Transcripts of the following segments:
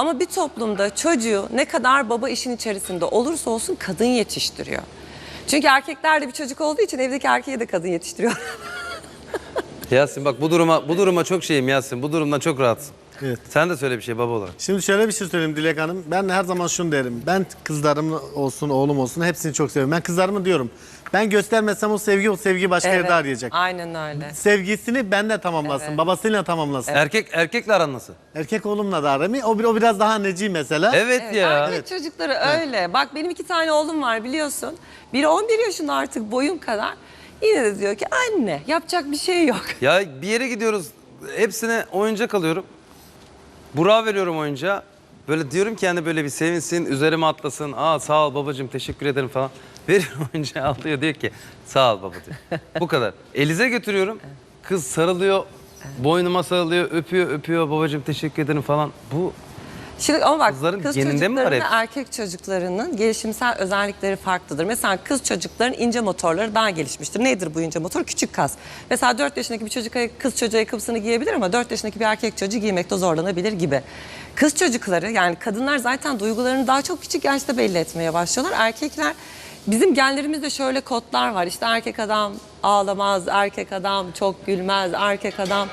Ama bir toplumda çocuğu ne kadar baba işin içerisinde olursa olsun kadın yetiştiriyor. Çünkü erkeklerde bir çocuk olduğu için evdeki erkeği de kadın yetiştiriyor. Yasin bak bu duruma bu duruma çok şeyim Yasin. Bu durumdan çok rahatsın. Evet. Sen de söyle bir şey baba olarak. Şimdi şöyle bir şey söyleyeyim Dilek Hanım. Ben her zaman şunu derim. Ben kızlarım olsun, oğlum olsun hepsini çok seviyorum. Ben kızlarımı diyorum. Ben göstermesem o sevgi, o sevgi başka yerde arayacak. Aynen öyle. Sevgisini benle tamamlasın, Evet. babasıyla tamamlasın. Erkek erkekle aran nasıl? Erkek oğlumla da aramı. O, bir- o biraz daha neci mesela. Evet, Evet, ya. erkek çocukları öyle. Bak benim iki tane oğlum var biliyorsun. Biri 11 yaşında artık boyum kadar. Yine de diyor ki anne yapacak bir şey yok. Ya bir yere gidiyoruz. Hepsine oyuncak alıyorum. Burak'a veriyorum oyuncağı. Böyle diyorum ki hani böyle bir sevinsin, üzerime atlasın. Aa sağ ol babacığım teşekkür ederim falan. Veriyorum oyuncağı alıyor diyor ki sağ ol baba diyor. Bu kadar. Elize götürüyorum. Kız sarılıyor. Boynuma sarılıyor, öpüyor, öpüyor. Babacığım teşekkür ederim falan. Bu Şimdi ama bak Kızların kız geninde mi var çocuklarıyla hepsi? erkek çocuklarının gelişimsel özellikleri farklıdır. Mesela kız çocukların ince motorları daha gelişmiştir. Nedir bu ince motor? Küçük kas. Mesela 4 yaşındaki bir çocuk kız çocuğu ayakkabısını giyebilir ama 4 yaşındaki bir erkek çocuğu giymekte zorlanabilir gibi. Kız çocukları yani kadınlar zaten duygularını daha çok küçük yaşta belli etmeye başlıyorlar. Erkekler Bizim genlerimizde şöyle kodlar var. İşte erkek adam ağlamaz, erkek adam çok gülmez, erkek adam...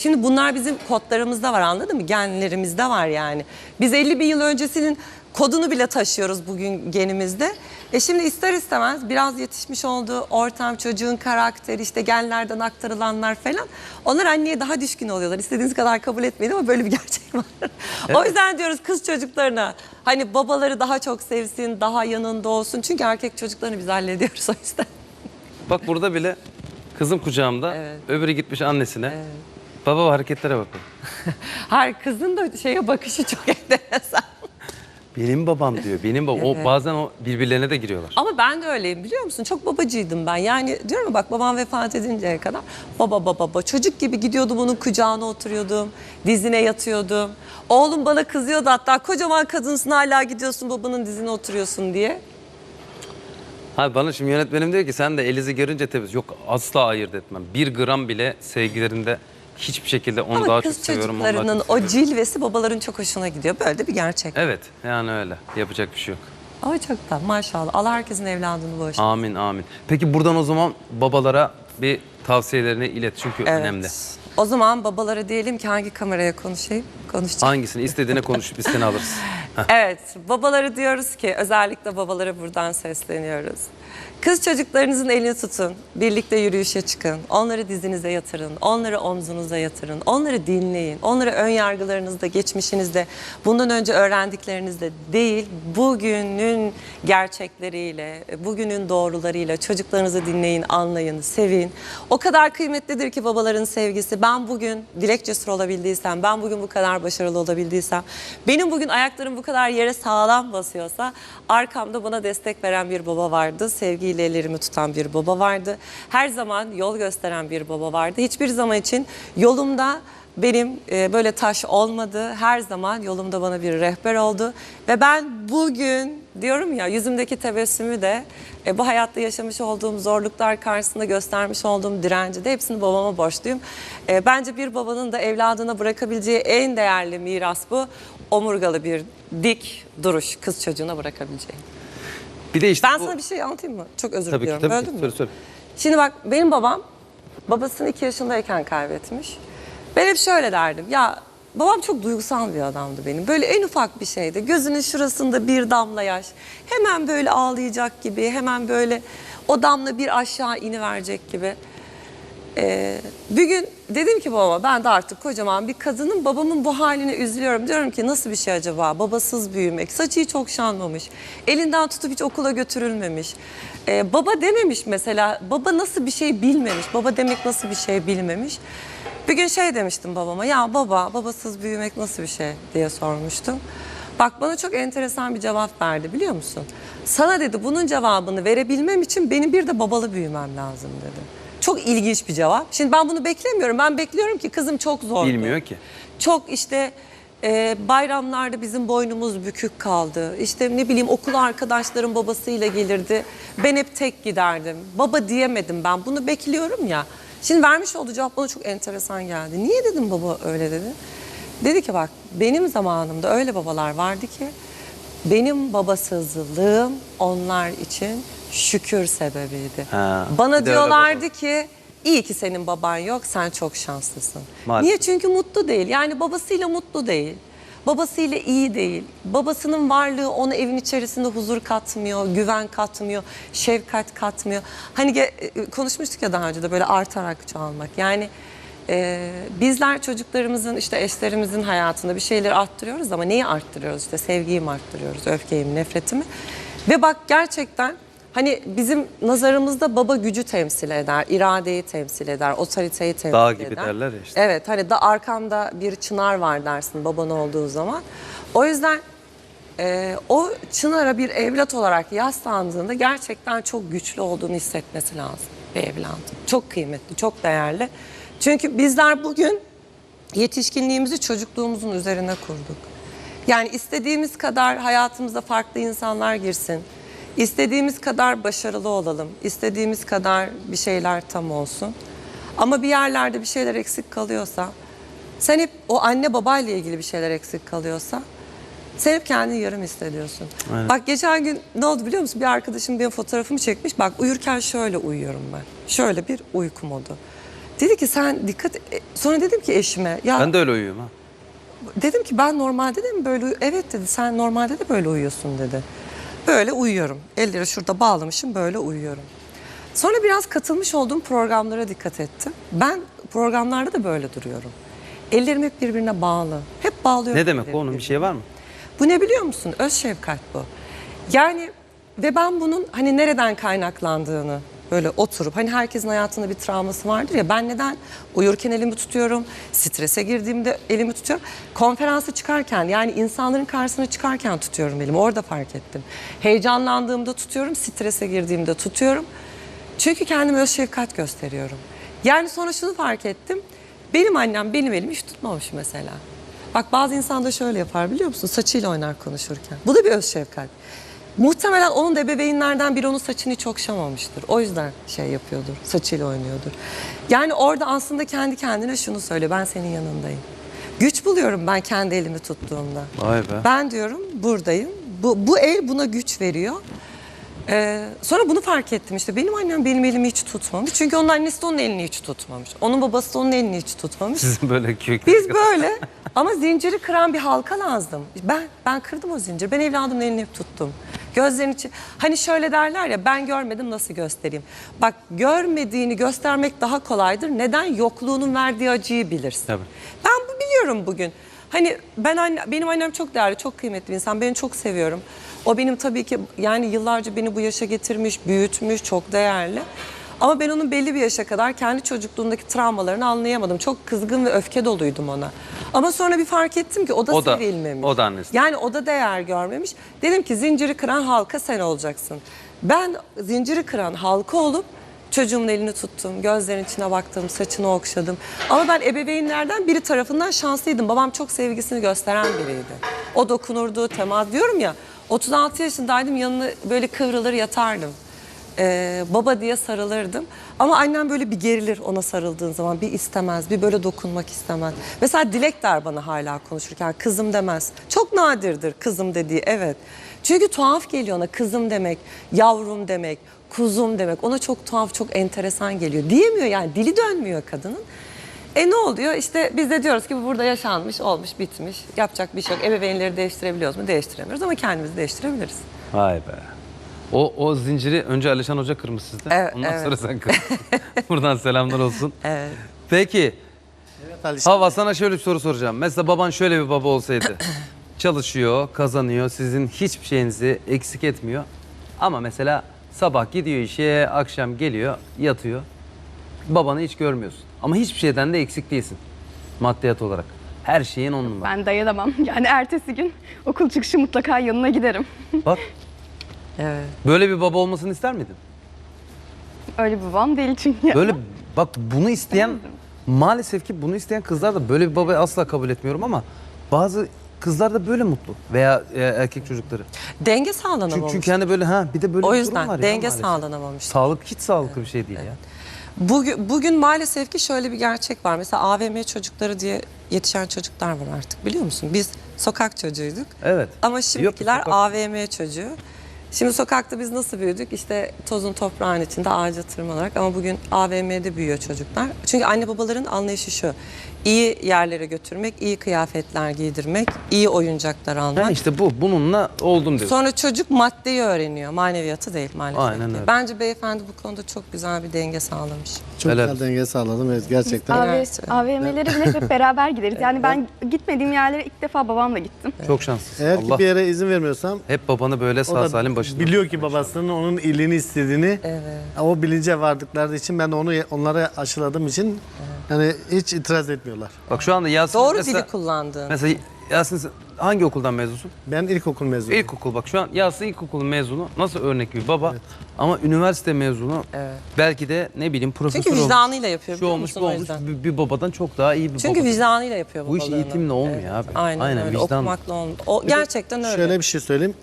Şimdi bunlar bizim kodlarımızda var anladın mı? Genlerimizde var yani. Biz 50 bin yıl öncesinin kodunu bile taşıyoruz bugün genimizde. E şimdi ister istemez biraz yetişmiş olduğu ortam, çocuğun karakteri, işte genlerden aktarılanlar falan. Onlar anneye daha düşkün oluyorlar. İstediğiniz kadar kabul etmeyin ama böyle bir gerçek var. o yüzden diyoruz kız çocuklarına hani babaları daha çok sevsin, daha yanında olsun. Çünkü erkek çocuklarını biz hallediyoruz o yüzden. bak burada bile kızım kucağımda. Evet. Öbürü gitmiş annesine. Baba hareketlere bakın. Her kızın da şeye bakışı çok enteresan. Benim babam diyor. Benim babam. O bazen o birbirlerine de giriyorlar. Ama ben de öyleyim biliyor musun? Çok babacıydım ben. Yani diyorum ya bak babam vefat edinceye kadar baba baba baba. Çocuk gibi gidiyordum onun kucağına oturuyordum. Dizine yatıyordum. Oğlum bana kızıyordu hatta kocaman kadınsın hala gidiyorsun babanın dizine oturuyorsun diye. Hayır bana şimdi yönetmenim diyor ki sen de Eliz'i görünce tabii yok asla ayırt etmem. Bir gram bile sevgilerinde hiçbir şekilde onu Ama daha çok kız seviyorum. onu daha çok çocuklarının o seviyorum. cilvesi babaların çok hoşuna gidiyor. Böyle de bir gerçek. Evet yani öyle. Yapacak bir şey yok. Ama çok da maşallah. Allah herkesin evladını bağışlasın. Amin amin. Peki buradan o zaman babalara bir tavsiyelerini ilet çünkü Evet. önemli. O zaman babalara diyelim ki hangi kameraya konuşayım? Konuşacağım. Hangisini istediğine konuş biz seni alırız. Evet, babaları diyoruz ki özellikle babalara buradan sesleniyoruz. Kız çocuklarınızın elini tutun, birlikte yürüyüşe çıkın, onları dizinize yatırın, onları omzunuza yatırın, onları dinleyin, onları ön yargılarınızda, geçmişinizde, bundan önce öğrendiklerinizde değil, bugünün gerçekleriyle, bugünün doğrularıyla çocuklarınızı dinleyin, anlayın, sevin. O kadar kıymetlidir ki babaların sevgisi. Ben bugün dilek cesur olabildiysem, ben bugün bu kadar başarılı olabildiysem, benim bugün ayaklarım bu kadar yere sağlam basıyorsa arkamda bana destek veren bir baba vardı. Sevgiyle ellerimi tutan bir baba vardı. Her zaman yol gösteren bir baba vardı. Hiçbir zaman için yolumda benim e, böyle taş olmadı. Her zaman yolumda bana bir rehber oldu. Ve ben bugün diyorum ya yüzümdeki tebessümü de e, bu hayatta yaşamış olduğum zorluklar karşısında göstermiş olduğum direnci de hepsini babama borçluyum. E, bence bir babanın da evladına bırakabileceği en değerli miras bu. Omurgalı bir dik duruş kız çocuğuna bırakabileceği. Bir de işte Ben bu... sana bir şey anlatayım mı? Çok özür Tabii ki diliyorum. tabii Böldüm ki. Söyle söyle. Şimdi bak benim babam babasını iki yaşındayken kaybetmiş. Ben hep şöyle derdim. Ya babam çok duygusal bir adamdı benim. Böyle en ufak bir şeyde gözünün şurasında bir damla yaş. Hemen böyle ağlayacak gibi. Hemen böyle o damla bir aşağı iniverecek gibi. Ee, bir gün dedim ki babama ben de artık kocaman bir kadının babamın bu haline üzülüyorum. Diyorum ki nasıl bir şey acaba babasız büyümek saçı hiç okşanmamış elinden tutup hiç okula götürülmemiş. Ee, baba dememiş mesela baba nasıl bir şey bilmemiş baba demek nasıl bir şey bilmemiş. Bir gün şey demiştim babama ya baba babasız büyümek nasıl bir şey diye sormuştum. Bak bana çok enteresan bir cevap verdi biliyor musun? Sana dedi bunun cevabını verebilmem için benim bir de babalı büyümem lazım dedi. Çok ilginç bir cevap. Şimdi ben bunu beklemiyorum. Ben bekliyorum ki kızım çok zordu. Bilmiyor ki. Çok işte e, bayramlarda bizim boynumuz bükük kaldı. İşte ne bileyim okul arkadaşlarım babasıyla gelirdi. Ben hep tek giderdim. Baba diyemedim ben. Bunu bekliyorum ya. Şimdi vermiş olduğu cevap bana çok enteresan geldi. Niye dedim baba öyle dedi. Dedi ki bak benim zamanımda öyle babalar vardı ki benim babasızlığım onlar için şükür sebebiydi. Ha, Bana diyorlardı ki iyi ki senin baban yok sen çok şanslısın. Maalesef. Niye? Çünkü mutlu değil. Yani babasıyla mutlu değil. Babasıyla iyi değil. Babasının varlığı ona evin içerisinde huzur katmıyor, güven katmıyor, şefkat katmıyor. Hani ge- e, konuşmuştuk ya daha önce de böyle artarak çoğalmak. Yani e, bizler çocuklarımızın işte eşlerimizin hayatında bir şeyleri arttırıyoruz ama neyi arttırıyoruz? İşte sevgiyi mi arttırıyoruz, öfkeyi mi, nefreti mi? Ve bak gerçekten Hani bizim nazarımızda baba gücü temsil eder, iradeyi temsil eder, otoriteyi temsil Dağ eder. gibi derler ya işte. Evet hani da arkamda bir çınar var dersin baban olduğu zaman. O yüzden e, o çınara bir evlat olarak yaslandığında gerçekten çok güçlü olduğunu hissetmesi lazım bir evladın. Çok kıymetli, çok değerli. Çünkü bizler bugün yetişkinliğimizi çocukluğumuzun üzerine kurduk. Yani istediğimiz kadar hayatımıza farklı insanlar girsin. İstediğimiz kadar başarılı olalım. istediğimiz kadar bir şeyler tam olsun. Ama bir yerlerde bir şeyler eksik kalıyorsa, sen hep o anne babayla ilgili bir şeyler eksik kalıyorsa, sen hep kendini yarım hissediyorsun. Bak geçen gün ne oldu biliyor musun? Bir arkadaşım benim fotoğrafımı çekmiş. Bak uyurken şöyle uyuyorum ben. Şöyle bir uyku modu. Dedi ki sen dikkat... e, Sonra dedim ki eşime... ya Ben de öyle uyuyorum ha. Dedim ki ben normalde de mi böyle uyu- Evet dedi sen normalde de böyle uyuyorsun dedi. Böyle uyuyorum. Elleri şurada bağlamışım böyle uyuyorum. Sonra biraz katılmış olduğum programlara dikkat ettim. Ben programlarda da böyle duruyorum. Ellerim hep birbirine bağlı. Hep bağlıyorum. Ne demek ellerimi onun bir birbirine. şey var mı? Bu ne biliyor musun? Öz şefkat bu. Yani ve ben bunun hani nereden kaynaklandığını böyle oturup hani herkesin hayatında bir travması vardır ya ben neden uyurken elimi tutuyorum, strese girdiğimde elimi tutuyorum. Konferansa çıkarken yani insanların karşısına çıkarken tutuyorum elimi orada fark ettim. Heyecanlandığımda tutuyorum, strese girdiğimde tutuyorum. Çünkü kendime öz şefkat gösteriyorum. Yani sonra şunu fark ettim. Benim annem benim elimi hiç tutmamış mesela. Bak bazı insan da şöyle yapar biliyor musun? Saçıyla oynar konuşurken. Bu da bir öz şefkat. Muhtemelen onun da ebeveynlerden biri onun saçını hiç okşamamıştır. O yüzden şey yapıyordur, saçıyla oynuyordur. Yani orada aslında kendi kendine şunu söyle, ben senin yanındayım. Güç buluyorum ben kendi elimi tuttuğumda. Vay be. Ben diyorum buradayım. Bu, bu el buna güç veriyor. Ee, sonra bunu fark ettim işte benim annem benim elimi hiç tutmamış. Çünkü onun annesi de onun elini hiç tutmamış. Onun babası da onun elini hiç tutmamış. Sizin böyle köklü. Biz böyle ama zinciri kıran bir halka lazım. Ben ben kırdım o zinciri. Ben evladımın elini hep tuttum. Gözlerin içi hani şöyle derler ya ben görmedim nasıl göstereyim. Bak görmediğini göstermek daha kolaydır. Neden? Yokluğunun verdiği acıyı bilirsin. Tabii. Ben bu biliyorum bugün. Hani ben anne, benim annem çok değerli, çok kıymetli bir insan. Ben çok seviyorum. O benim tabii ki yani yıllarca beni bu yaşa getirmiş, büyütmüş, çok değerli. Ama ben onun belli bir yaşa kadar kendi çocukluğundaki travmalarını anlayamadım. Çok kızgın ve öfke doluydum ona. Ama sonra bir fark ettim ki o da, O da- sevilmemiş. o da annesi. Yani o da değer görmemiş. Dedim ki zinciri kıran halka sen olacaksın. Ben zinciri kıran halka olup çocuğumun elini tuttum, gözlerinin içine baktım, saçını okşadım. Ama ben ebeveynlerden biri tarafından şanslıydım. Babam çok sevgisini gösteren biriydi. O dokunurdu, temas diyorum ya. 36 yaşındaydım yanına böyle kıvrılır yatardım. Ee, baba diye sarılırdım. Ama annem böyle bir gerilir ona sarıldığın zaman. Bir istemez, bir böyle dokunmak istemez. Mesela Dilek der bana hala konuşurken kızım demez. Çok nadirdir kızım dediği evet. Çünkü tuhaf geliyor ona kızım demek, yavrum demek, kuzum demek. Ona çok tuhaf, çok enteresan geliyor. Diyemiyor yani dili dönmüyor kadının. E ne oluyor? İşte biz de diyoruz ki bu burada yaşanmış, olmuş, bitmiş. Yapacak bir şey yok. Ebeveynleri değiştirebiliyoruz mu? Değiştiremiyoruz ama kendimizi değiştirebiliriz. Vay be. O, o zinciri önce Alişan Hoca kırmış sizde. Evet, Ondan evet. sonra sen kır. Buradan selamlar olsun. Evet. Peki Evet Alişan. Hava sana şöyle bir soru soracağım. Mesela baban şöyle bir baba olsaydı. çalışıyor, kazanıyor, sizin hiçbir şeyinizi eksik etmiyor. Ama mesela sabah gidiyor işe, akşam geliyor, yatıyor. Babanı hiç görmüyorsun. Ama hiçbir şeyden de eksik değilsin. Maddiyat olarak. Her şeyin on numara. Ben dayanamam. Yani ertesi gün okul çıkışı mutlaka yanına giderim. Bak Evet. böyle bir baba olmasını ister miydin? Öyle bir babam değil çünkü. Böyle bak bunu isteyen maalesef ki bunu isteyen kızlar da böyle bir babayı asla kabul etmiyorum ama bazı kızlar da böyle mutlu veya e, erkek çocukları. Denge Çünkü, sağlanamamış. çünkü hani böyle ha bir de böyle o bir yüzden durum var ya denge maalesef. sağlanamamış. Sağlık hiç sağlıklı bir şey değil ya. Bugün, bugün maalesef ki şöyle bir gerçek var. Mesela AVM çocukları diye yetişen çocuklar var artık biliyor musun? Biz sokak çocuğuyduk. Evet. Ama şimdikiler sokak- AVM çocuğu. Şimdi sokakta biz nasıl büyüdük? İşte tozun toprağın içinde ağaca tırmanarak ama bugün AVM'de büyüyor çocuklar. Çünkü anne babaların anlayışı şu. İyi yerlere götürmek, iyi kıyafetler giydirmek, iyi oyuncaklar almak. Ha işte bu. Bununla oldum diyorsun. Sonra çocuk maddeyi öğreniyor. Maneviyatı değil maalesef. Aynen öyle. Bence beyefendi bu konuda çok güzel bir denge sağlamış. Çok Helal güzel denge sağladım evet gerçekten. AV. AVM'lere bile hep beraber gideriz. Yani ben gitmediğim yerlere ilk defa babamla gittim. Çok şanslısın. Eğer ki Allah bir yere izin vermiyorsam hep babanı böyle o sağ da salim başında. biliyor ki babasının onun iyiliğini istediğini. Evet. O bilince vardıkları için ben de onu onlara aşıladığım için yani hiç itiraz etmiyorlar. Bak şu anda Yasin Doğru mesela, dili kullandığın. Mesela Yasin sen hangi okuldan mezunsun? Ben ilkokul mezunuyum. İlkokul bak şu an Yasin ilkokul mezunu. Nasıl örnek bir baba ama üniversite mezunu. Evet. Belki de ne bileyim profesör Çünkü olmuş. vicdanıyla yapıyor Şu olmuş bu olmuş bir, bir babadan çok daha iyi bir Çünkü baba. vicdanıyla yapıyor Bu iş babalarını. eğitimle olmuyor abi. Aynen, Aynen, öyle. vicdan. Okumakla olmuyor. O, gerçekten öyle. Şöyle bir şey söyleyeyim.